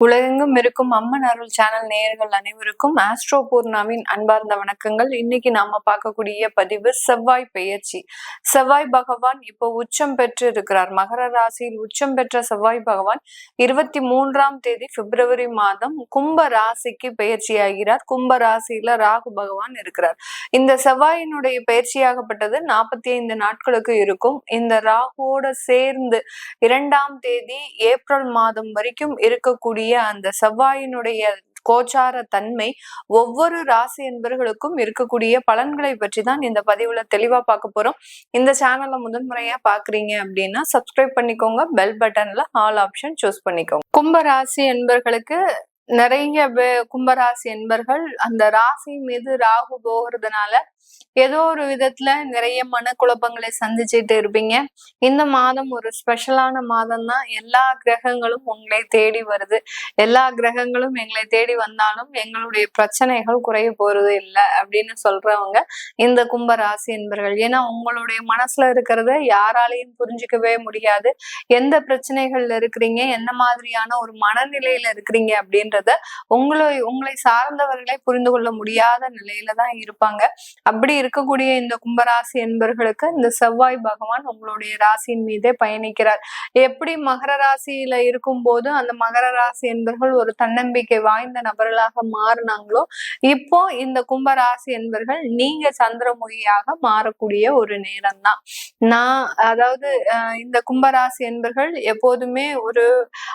உலகெங்கும் இருக்கும் அம்மன் அருள் சேனல் நேயர்கள் அனைவருக்கும் ஆஸ்ட்ரோ பூர்ணாவின் அன்பார்ந்த வணக்கங்கள். இன்னைக்கு நாம பார்க்கக்கூடிய பதிவு செவ்வாய் பெயர்ச்சி. செவ்வாய் பகவான் இப்போ உச்சம் பெற்று இருக்கிறார் மகர ராசியில் உச்சம் பெற்ற செவ்வாய் பகவான் இருபத்தி மூன்றாம் தேதி பிப்ரவரி மாதம் கும்ப ராசிக்கு பயிற்சி ஆகிறார் கும்ப ராசியில ராகு பகவான் இருக்கிறார். இந்த செவ்வாயினுடைய பயிற்சியாகப்பட்டது நாற்பத்தி ஐந்து நாட்களுக்கு இருக்கும். இந்த ராகுவோட சேர்ந்து இரண்டாம் தேதி ஏப்ரல் மாதம் வரைக்கும் இருக்கக்கூடிய அந்த செவ்வாயினுடைய கோச்சார தன்மை ஒவ்வொரு ராசி என்பர்களுக்கும் இருக்கக்கூடிய பலன்களை பற்றி தான் இந்த பதிவுல தெளிவா பார்க்க போறோம். இந்த சேனல்ல முதன்முறையா பாக்குறீங்க அப்படின்னா சப்ஸ்கிரைப் பண்ணிக்கோங்க பெல் பட்டன்ல ஆல் ஆப்ஷன் சூஸ் பண்ணிக்கோங்க. கும்ப ராசி என்பர்களுக்கு நிறைய கும்பராசி என்பர்கள் அந்த ராசி மீது ராகு போகிறதுனால ஏதோ ஒரு விதத்துல நிறைய மனக்குழப்பங்களை சந்திச்சுட்டு இருப்பீங்க. இந்த மாதம் ஒரு ஸ்பெஷலான மாதம் தான் எல்லா கிரகங்களும் உங்களை தேடி வருது. எல்லா கிரகங்களும் எங்களை தேடி வந்தாலும் எங்களுடைய பிரச்சனைகள் குறைய போறது இல்லை அப்படின்னு சொல்றவங்க இந்த கும்ப ராசி என்பர்கள். ஏன்னா உங்களுடைய மனசுல இருக்கிறத யாராலையும் புரிஞ்சுக்கவே முடியாது. எந்த பிரச்சனைகள்ல இருக்கிறீங்க? என்ன மாதிரியான ஒரு மனநிலையில இருக்கிறீங்க? அப்படின்றத உங்களை உங்களை சார்ந்தவர்களை புரிந்து கொள்ள முடியாத நிலையில தான் இருப்பாங்க. அப்படி இருக்கக்கூடிய இந்த கும்பராசி என்பர்களுக்கு இந்த செவ்வாய் பகவான் உங்களுடைய ராசியின் மீதே பயணிக்கிறார். எப்படி மகர ராசியில இருக்கும் போது அந்த மகர ராசி என்பர்கள் ஒரு தன்னம்பிக்கை வாய்ந்த நபர்களாக மாறினாங்களோ இப்போ இந்த கும்பராசி என்பர்கள் நீங்க சந்திரமுகியாக மாறக்கூடிய ஒரு நேரம் தான் நான் அதாவது இந்த கும்பராசி என்பர்கள் எப்போதுமே ஒரு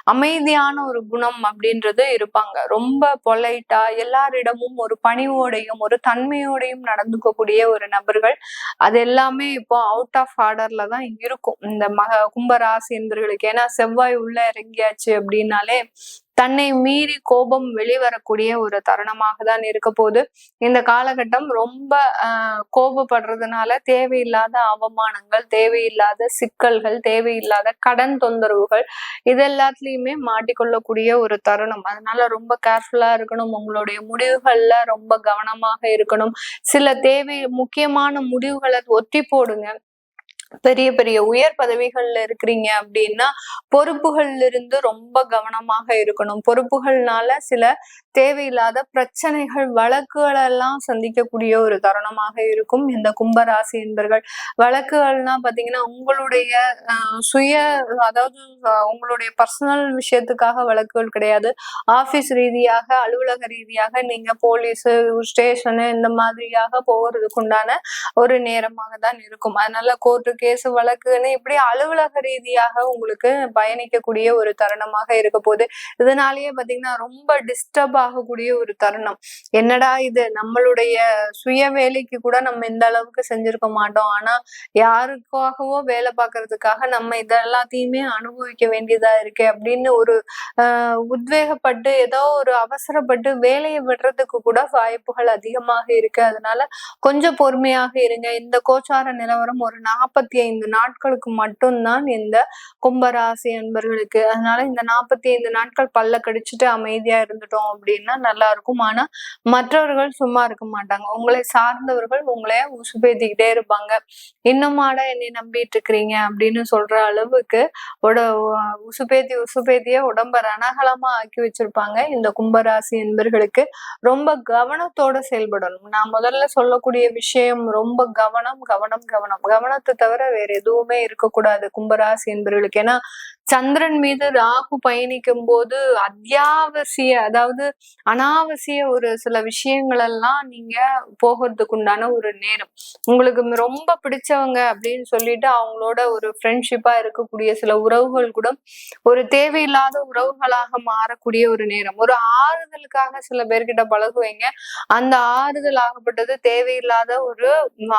அமைதியான ஒரு குணம் அப்படின்றது இருப்பாங்க. ரொம்ப பொலைட்டா எல்லாரிடமும் ஒரு பணிவோடையும் ஒரு தன்மையோடையும் இருக்கக்கூடிய ஒரு நபர்கள் அது எல்லாமே இப்போ அவுட் ஆஃப் ஆர்டர்ல தான் இருக்கும். இந்த மக கும்பராசி என்பர்களுக்கு ஏன்னா செவ்வாய் உள்ள இறங்கியாச்சு அப்படின்னாலே தன்னை மீறி கோபம் வெளிவரக்கூடிய ஒரு தருணமாக தான் இருக்க போது இந்த காலகட்டம் ரொம்ப கோபப்படுறதுனால தேவையில்லாத அவமானங்கள் தேவையில்லாத சிக்கல்கள் தேவையில்லாத கடன் தொந்தரவுகள் இது எல்லாத்துலயுமே மாட்டிக்கொள்ளக்கூடிய ஒரு தருணம். அதனால ரொம்ப கேர்ஃபுல்லா இருக்கணும். உங்களுடைய முடிவுகள்ல ரொம்ப கவனமாக இருக்கணும். சில தேவை முக்கியமான முடிவுகளை ஒத்தி போடுங்க. பெரிய பெரிய உயர் பதவிகள்ல இருக்கிறீங்க அப்படின்னா பொறுப்புகள்ல இருந்து ரொம்ப கவனமாக இருக்கணும். பொறுப்புகள்னால சில தேவையில்லாத பிரச்சனைகள் வழக்குகள் எல்லாம் சந்திக்கக்கூடிய ஒரு தருணமாக இருக்கும். இந்த கும்பராசி என்பர்கள் வழக்குகள்னா பாத்தீங்கன்னா உங்களுடைய சுய அதாவது உங்களுடைய பர்சனல் விஷயத்துக்காக வழக்குகள் கிடையாது. ஆபீஸ் ரீதியாக அலுவலக ரீதியாக நீங்க போலீஸ் ஸ்டேஷனு இந்த மாதிரியாக போகிறதுக்குண்டான ஒரு நேரமாக தான் இருக்கும். அதனால கோர்ட்டுக்கு கேஸ் வழக்குன்னு இப்படி அலுவலக ரீதியாக உங்களுக்கு பயணிக்கக்கூடிய ஒரு தருணமாக இருக்க போகுது இதனாலேயே பாத்தீங்கன்னா ரொம்ப டிஸ்டர்ப் ஆகக்கூடிய ஒரு தருணம். என்னடா இது? நம்மளுடைய சுய வேலைக்கு கூட நம்ம இந்த அளவுக்கு செஞ்சிருக்க மாட்டோம். ஆனா யாருக்காகவோ வேலை பார்க்கறதுக்காக நம்ம இதெல்லாத்தையுமே அனுபவிக்க வேண்டியதா இருக்கு அப்படின்னு ஒரு உத்வேகப்பட்டு ஏதோ ஒரு அவசரப்பட்டு வேலையை விடுறதுக்கு கூட வாய்ப்புகள் அதிகமாக இருக்கு. அதனால கொஞ்சம் பொறுமையாக இருங்க. இந்த கோச்சார நிலவரம் ஒரு நாற்பத்தி ஐந்து நாட்களுக்கு மட்டும்தான் இந்த கும்பராசி அன்பர்களுக்கு. அதனால இந்த நாற்பத்தி ஐந்து நாட்கள் பல்ல கடிச்சிட்டு அமைதியா இருந்துட்டோம் அப்படின்னா நல்லா இருக்கும். ஆனா மற்றவர்கள் சும்மா இருக்க மாட்டாங்க. உங்களை சார்ந்தவர்கள் உங்களை உசுபேத்திக்கிட்டே இருப்பாங்க. இன்னுமாட என்னை நம்பிட்டு இருக்கிறீங்க அப்படின்னு சொல்ற அளவுக்கு உட உசுபேத்தி உசுப்பேத்திய உடம்ப ரணகலமா ஆக்கி வச்சிருப்பாங்க இந்த கும்பராசி என்பர்களுக்கு ரொம்ப கவனத்தோட செயல்படணும். நான் முதல்ல சொல்லக்கூடிய விஷயம் ரொம்ப கவனம் கவனம் கவனம். கவனத்தை தவிர வேற எதுவுமே இருக்கக்கூடாது. கும்பராசி என்பவர்களுக்கு ஏன்னா சந்திரன் மீது ராகு பயணிக்கும் போது அத்தியாவசிய அதாவது அனாவசிய ஒரு சில விஷயங்கள் எல்லாம் நீங்க போகிறதுக்கு உண்டான ஒரு நேரம். உங்களுக்கு ரொம்ப பிடிச்சவங்க அப்படின்னு சொல்லிட்டு அவங்களோட ஒரு ஃப்ரெண்ட்ஷிப்பா இருக்கக்கூடிய சில உறவுகள் கூட ஒரு தேவையில்லாத உறவுகளாக மாறக்கூடிய ஒரு நேரம். ஒரு ஆறுதலுக்காக சில பேர்கிட்ட பழகுவீங்க. அந்த ஆறுதல் ஆகப்பட்டது தேவையில்லாத ஒரு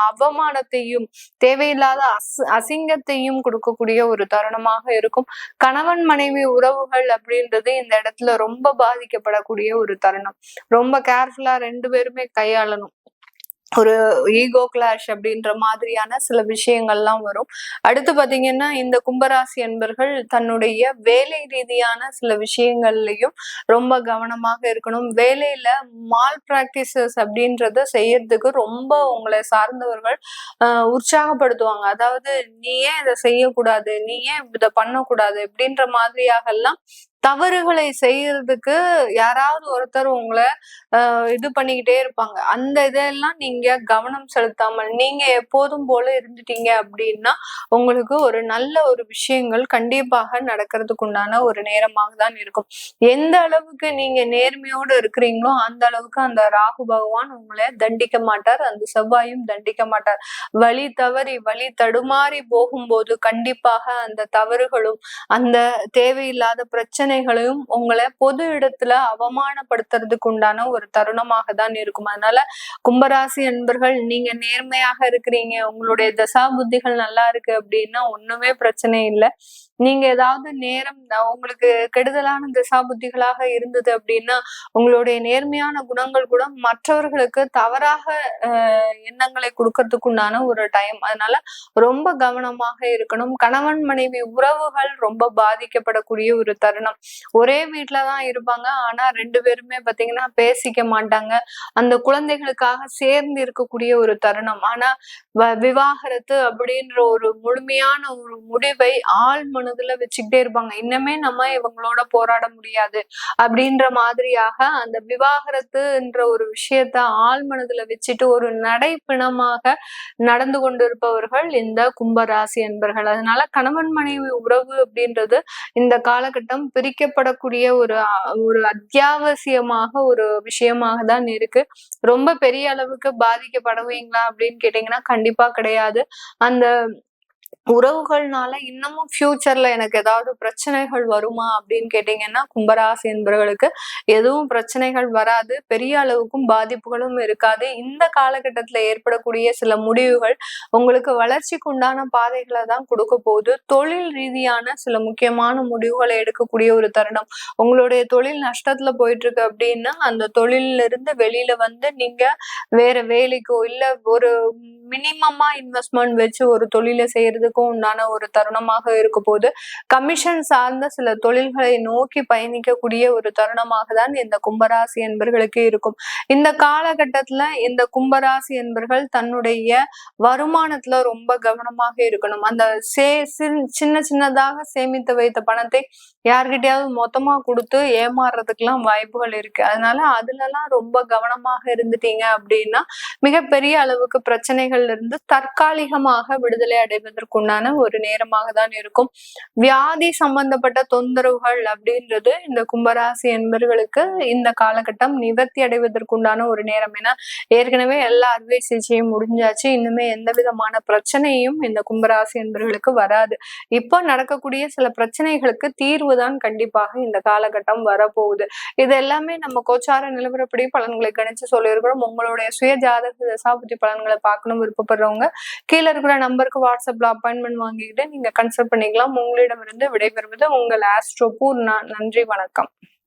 அவமானத்தையும் தேவையில்லாத அஸ் அசிங்கத்தையும் கொடுக்கக்கூடிய ஒரு தருணமாக இருக்கும். கணவன் மனைவி உறவுகள் அப்படின்றது இந்த இடத்துல ரொம்ப பாதிக்கப்படக்கூடிய ஒரு தருணம். ரொம்ப கேர்ஃபுல்லா ரெண்டு பேருமே கையாளணும். ஒரு ஈகோ கிளாஷ் அப்படின்ற மாதிரியான சில விஷயங்கள்லாம் வரும். அடுத்து பாத்தீங்கன்னா இந்த கும்பராசி என்பர்கள் தன்னுடைய வேலை ரீதியான சில விஷயங்கள்லையும் ரொம்ப கவனமாக இருக்கணும். வேலையில மால் பிராக்டிசஸ் அப்படின்றத செய்யறதுக்கு ரொம்ப உங்களை சார்ந்தவர்கள் உற்சாகப்படுத்துவாங்க. அதாவது நீ ஏன் இதை செய்யக்கூடாது? நீ ஏன் இதை பண்ணக்கூடாது? அப்படின்ற மாதிரியாக எல்லாம் தவறுகளை செய்யறதுக்கு யாராவது ஒருத்தர் உங்களை இது பண்ணிக்கிட்டே இருப்பாங்க. அந்த இதெல்லாம் நீங்க கவனம் செலுத்தாமல் நீங்க எப்போதும் போல இருந்துட்டீங்க அப்படின்னா உங்களுக்கு ஒரு நல்ல ஒரு விஷயங்கள் கண்டிப்பாக நடக்கிறதுக்கு உண்டான ஒரு நேரமாக தான் இருக்கும். எந்த அளவுக்கு நீங்க நேர்மையோடு இருக்கிறீங்களோ அந்த அளவுக்கு அந்த ராகு பகவான் உங்களை தண்டிக்க மாட்டார் அந்த செவ்வாயும் தண்டிக்க மாட்டார். வழி தவறி வழி தடுமாறி போகும்போது கண்டிப்பாக அந்த தவறுகளும் அந்த தேவையில்லாத பிரச்சனை பிரச்சனைகளையும் உங்களை பொது இடத்துல அவமானப்படுத்துறதுக்கு உண்டான ஒரு தருணமாக தான் இருக்கும். அதனால கும்பராசி அன்பர்கள் நீங்க நேர்மையாக இருக்கிறீங்க உங்களுடைய தசா புத்திகள் நல்லா இருக்கு அப்படின்னா ஒண்ணுமே பிரச்சனை இல்லை. நீங்க ஏதாவது நேரம் உங்களுக்கு கெடுதலான திசா புத்திகளாக இருந்தது அப்படின்னா உங்களுடைய நேர்மையான குணங்கள் கூட மற்றவர்களுக்கு தவறாக எண்ணங்களை கொடுக்கறதுக்கு உண்டான ஒரு டைம் அதனால ரொம்ப கவனமாக இருக்கணும். கணவன் மனைவி உறவுகள் ரொம்ப பாதிக்கப்படக்கூடிய ஒரு தருணம். ஒரே வீட்டுலதான் இருப்பாங்க. ஆனா ரெண்டு பேருமே பாத்தீங்கன்னா பேசிக்க மாட்டாங்க. அந்த குழந்தைகளுக்காக சேர்ந்து இருக்கக்கூடிய ஒரு தருணம். ஆனா விவாகரத்து அப்படின்ற ஒரு முழுமையான ஒரு முடிவை ஆள் மனதுல வச்சுக்கிட்டே இருப்பாங்க. இன்னமே நம்ம இவங்களோட போராட முடியாது. அப்படின்ற மாதிரியாக அந்த விவாகரத்துன்ற ஒரு விஷயத்த ஆள் மனதுல வச்சுட்டு ஒரு நடைப்பிணமாக நடந்து கொண்டிருப்பவர்கள் இந்த கும்பராசி என்பர்கள் அதனால கணவன் மனைவி உறவு அப்படின்றது இந்த காலகட்டம் பிரிக்கப்படக்கூடிய ஒரு ஒரு அத்தியாவசியமாக ஒரு விஷயமாக தான் இருக்கு. ரொம்ப பெரிய அளவுக்கு பாதிக்கப்படுவீங்களா அப்படின்னு கேட்டீங்கன்னா கண்டிப்பா கிடையாது. அந்த உறவுகள்னால இன்னமும் ஃபியூச்சர்ல எனக்கு ஏதாவது பிரச்சனைகள் வருமா அப்படின்னு கேட்டீங்கன்னா கும்பராசி என்பவர்களுக்கு எதுவும் பிரச்சனைகள் வராது. பெரிய அளவுக்கும் பாதிப்புகளும் இருக்காது. இந்த காலகட்டத்துல ஏற்படக்கூடிய சில முடிவுகள் உங்களுக்கு வளர்ச்சிக்கு உண்டான பாதைகளை தான் கொடுக்க போகுது. தொழில் ரீதியான சில முக்கியமான முடிவுகளை எடுக்கக்கூடிய ஒரு தருணம். உங்களுடைய தொழில் நஷ்டத்துல போயிட்டு இருக்கு அப்படின்னா அந்த தொழில இருந்து வெளியில வந்து நீங்க வேற வேலைக்கோ இல்ல ஒரு மினிமமா இன்வெஸ்ட்மெண்ட் வச்சு ஒரு தொழிலை செய்யறதுக்கும் உண்டான ஒரு தருணமாக இருக்க போது கமிஷன் சார்ந்த சில தொழில்களை நோக்கி பயணிக்கக்கூடிய ஒரு தருணமாக தான் இந்த கும்பராசி என்பர்களுக்கு இருக்கும். இந்த காலகட்டத்துல இந்த கும்பராசி என்பர்கள் தன்னுடைய வருமானத்துல ரொம்ப கவனமாக இருக்கணும். அந்த சே சின்ன சின்னதாக சேமித்து வைத்த பணத்தை யார்கிட்டயாவது மொத்தமா கொடுத்து ஏமாறுறதுக்கெல்லாம் வாய்ப்புகள் இருக்கு. அதனால அதுலலாம் ரொம்ப கவனமாக இருந்துட்டீங்க அப்படின்னா மிகப்பெரிய அளவுக்கு பிரச்சனைகள்ல இருந்து தற்காலிகமாக விடுதலை அடைவதற்குண்டான ஒரு நேரமாக தான் இருக்கும். வியாதி சம்பந்தப்பட்ட தொந்தரவுகள் அப்படின்றது இந்த கும்பராசி என்பர்களுக்கு இந்த காலகட்டம் நிவர்த்தி அடைவதற்குண்டான ஒரு நேரம். ஏன்னா ஏற்கனவே எல்லா அறுவை சிகிச்சையும் முடிஞ்சாச்சு. இன்னுமே எந்த விதமான பிரச்சனையும் இந்த கும்பராசி என்பர்களுக்கு வராது. இப்போ நடக்கக்கூடிய சில பிரச்சனைகளுக்கு தீர்வு தான் கண்டிப்பாக இந்த காலகட்டம் வரப்போகுது. இது எல்லாமே நம்ம கோச்சார நிலவரப்படி பலன்களை கணிச்சு சொல்லியிருக்கிறோம். உங்களுடைய சுய ஜாதக தசாபுத்தி பலன்களை பார்க்கணும் விருப்பப்படுறவங்க கீழே இருக்கிற நம்பருக்கு வாட்ஸ்அப்ல அப்பாயின்மெண்ட் வாங்கிக்கிட்டு நீங்க கன்சல்ட் பண்ணிக்கலாம். உங்களிடமிருந்து விடைபெறுவது உங்கள் ஆஸ்ட்ரோ பூர்ணா. நன்றி வணக்கம்.